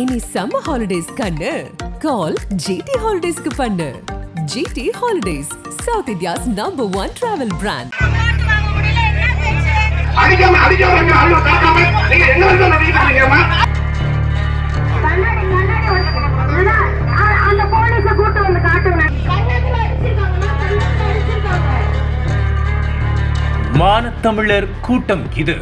இனி summer holidays கண்ணு. கால் GT ஹாலிடேஸ்க்கு பண்ணு. GT holidays south India's number one travel brand மானத்தமிழர் கூட்டம் இது.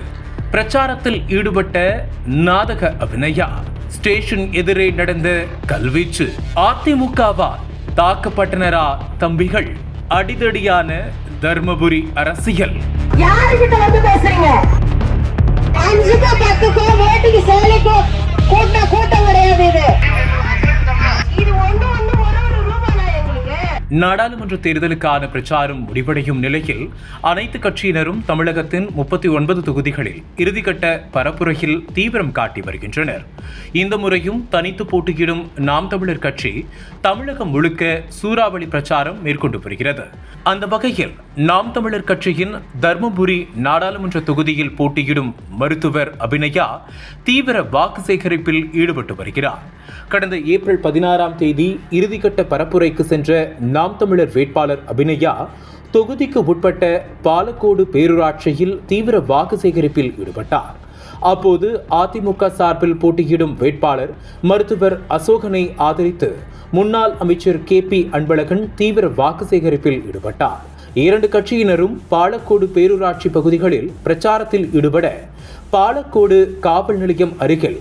பிரச்சாரத்தில் ஈடுபட்ட நாடக அபிநயா. ஸ்டேஷன் எதிரே நடந்த கல்வீச்சு. அதிமுகவால் தாக்கப்பட்டனரா தம்பிகள்? அடிதடியான தர்மபுரி அரசியல். யாருகிட்ட கூட்டம் கிடையாது நாடாளுமன்ற தேர்தலுக்கான பிரச்சாரம் முடிவடையும் நிலையில் அனைத்து கட்சியினரும் தமிழகத்தின் முப்பத்தி ஒன்பது தொகுதிகளில் இறுதிக்கட்ட பரப்புரையில் தீவிரம் காட்டி வருகின்றனர். இந்த முறையும் தனித்து போட்டியிடும் நாம் தமிழர் கட்சி தமிழகம் முழுக்க சூறாவளி பிரச்சாரம் மேற்கொண்டு வருகிறது. அந்த வகையில் நாம் தமிழர் கட்சியின் தர்மபுரி நாடாளுமன்ற தொகுதியில் போட்டியிடும் மருத்துவர் அபிநயா தீவிர வாக்கு சேகரிப்பில் ஈடுபட்டு வருகிறார். கடந்த ஏப்ரல் பதினாறாம் தேதி இறுதிக்கட்ட பரப்புரைக்கு சென்ற நாம் தமிழர் வேட்பாளர் அபிநயா தொகுதிக்கு உட்பட்ட பாலக்கோடு பேரூராட்சியில் தீவிர வாக்கு சேகரிப்பில் ஈடுபட்டார். அப்போது அதிமுக சார்பில் போட்டியிடும் வேட்பாளர் மருத்துவர் அசோகனை ஆதரித்து முன்னாள் அமைச்சர் கே பி அன்பழகன் தீவிர வாக்கு சேகரிப்பில் ஈடுபட்டார். இரண்டு கட்சியினரும் பாலக்கோடு பேரூராட்சி பகுதிகளில் பிரச்சாரத்தில் ஈடுபட பாலக்கோடு காவல் நிலையம் அருகில்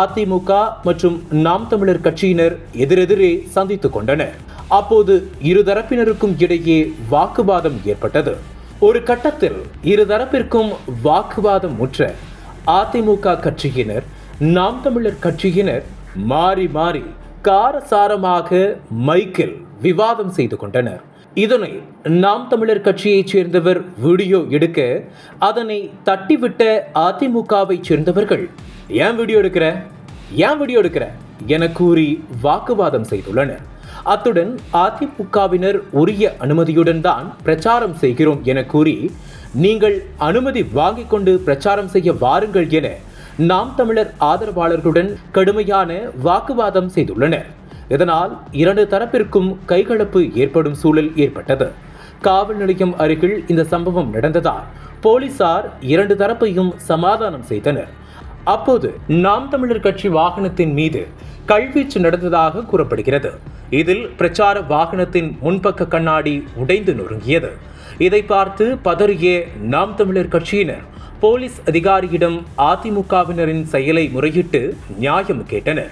அதிமுக மற்றும் நாம் தமிழர் கட்சியினர் எதிரெதிரே சந்தித்துக் கொண்டனர். அப்போது இருதரப்பினருக்கும் இடையே வாக்குவாதம் ஏற்பட்டது. ஒரு கட்டத்தில் இருதரப்பிற்கும் வாக்குவாதம் முற்ற அதிமுக கட்சியினர் நாம் தமிழர் கட்சியினர் மாறி மாறி காரசாரமாக மைக்கில் விவாதம் செய்து கொண்டனர். இதனை நாம் தமிழர் கட்சியைச் சேர்ந்தவர் வீடியோ எடுக்க அதனை தட்டிவிட்ட அதிமுகவைச் சேர்ந்தவர்கள் ஏன் வீடியோ எடுக்கிற? ஏன் வீடியோ எடுக்கிற? என கூறி வாக்குவாதம் செய்துள்ளனர். அத்துடன் அதிமுகவினர் உரிய அனுமதியுடன் தான் பிரச்சாரம் செய்கிறோம் என கூறி நீங்கள் அனுமதி வாங்கிக் கொண்டு பிரச்சாரம் செய்ய வாருங்கள் என நாம் தமிழர் ஆதரவாளர்களுடன் கடுமையான வாக்குவாதம் செய்துள்ளனர். இதனால் இரண்டு தரப்பிற்கும் கைகலப்பு ஏற்படும் சூழல் ஏற்பட்டது. காவல் நிலையம் அருகில் இந்த சம்பவம் நடந்ததால் போலீசார் இரண்டு தரப்பையும் சமாதானம் செய்தனர். அப்போது நாம் தமிழர் கட்சி வாகனத்தின் மீது கல்வீச்சு நடந்ததாக கூறப்படுகிறது. இதில் பிரச்சார வாகனத்தின் முன்பக்க கண்ணாடி உடைந்து நொறுங்கியது. இதை பார்த்து பதறிய நாம் தமிழர் கட்சியினர் போலீஸ் அதிகாரியிடம் அதிமுகவினரின் செயலை முறையிட்டு நியாயம் கேட்டனர்.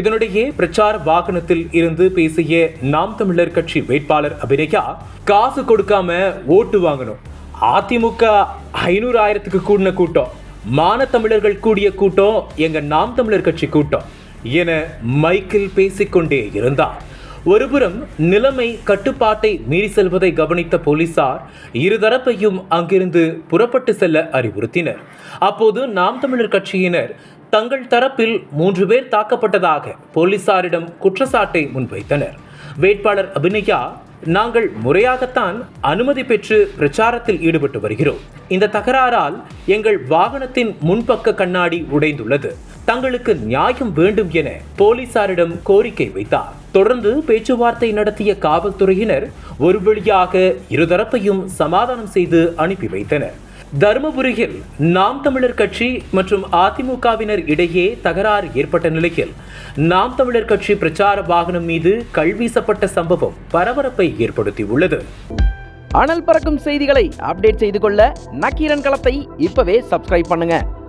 இதனிடையே பிரச்சார வாகனத்தில் இருந்து பேசிய நாம் தமிழர் கட்சி வேட்பாளர் அபிநயா காசு கொடுக்காம ஓட்டு வாங்கணும். அதிமுக ஐநூறு ஆயிரத்துக்கு கூடின கூட்டம். மான தமிழர்கள் கூடிய கூட்டம் எங்க நாம் தமிழர் கட்சி கூட்டம். என மைக்கில் பேசிக்கொண்டே இருந்தார். ஒருபுறம் நிலைமை கட்டுப்பாட்டை மீறி செல்வதை கவனித்த போலீசார் இருதரப்பையும் அங்கிருந்து புறப்பட்டு செல்ல அறிவுறுத்தினர். அப்போது நாம் தமிழர் கட்சியினர் தங்கள் தரப்பில் மூன்று பேர் தாக்கப்பட்டதாக போலீசாரிடம் குற்றச்சாட்டை முன்வைத்தனர். வேட்பாளர் அபிநயா நாங்கள் முறையாகத்தான் அனுமதி பெற்று பிரச்சாரத்தில் ஈடுபட்டு வருகிறோம். இந்த தகராறால் எங்கள் வாகனத்தின் முன்பக்க கண்ணாடி உடைந்துள்ளது. தங்களுக்கு நியாயம் வேண்டும் என போலீசாரிடம் கோரிக்கை வைத்தார். தொடர்ந்து பேச்சுவார்த்தை நடத்திய காவல்துறையினர் ஒரு வழியாக இருதரப்பையும் சமாதானம் செய்து அனுப்பி வைத்தனர். தருமபுரியில் நாம் தமிழர் கட்சி மற்றும் அதிமுகவினர் இடையே தகராறு ஏற்பட்ட நிலையில் நாம் தமிழர் கட்சி பிரச்சார வாகனம் மீது கல்வீசப்பட்ட சம்பவம் பரபரப்பை ஏற்படுத்தியுள்ளது. அனல் பறக்கும் செய்திகளை அப்டேட் செய்து கொள்ள நக்கீரன் களத்தை இப்பவே சப்ஸ்கிரைப் பண்ணுங்க.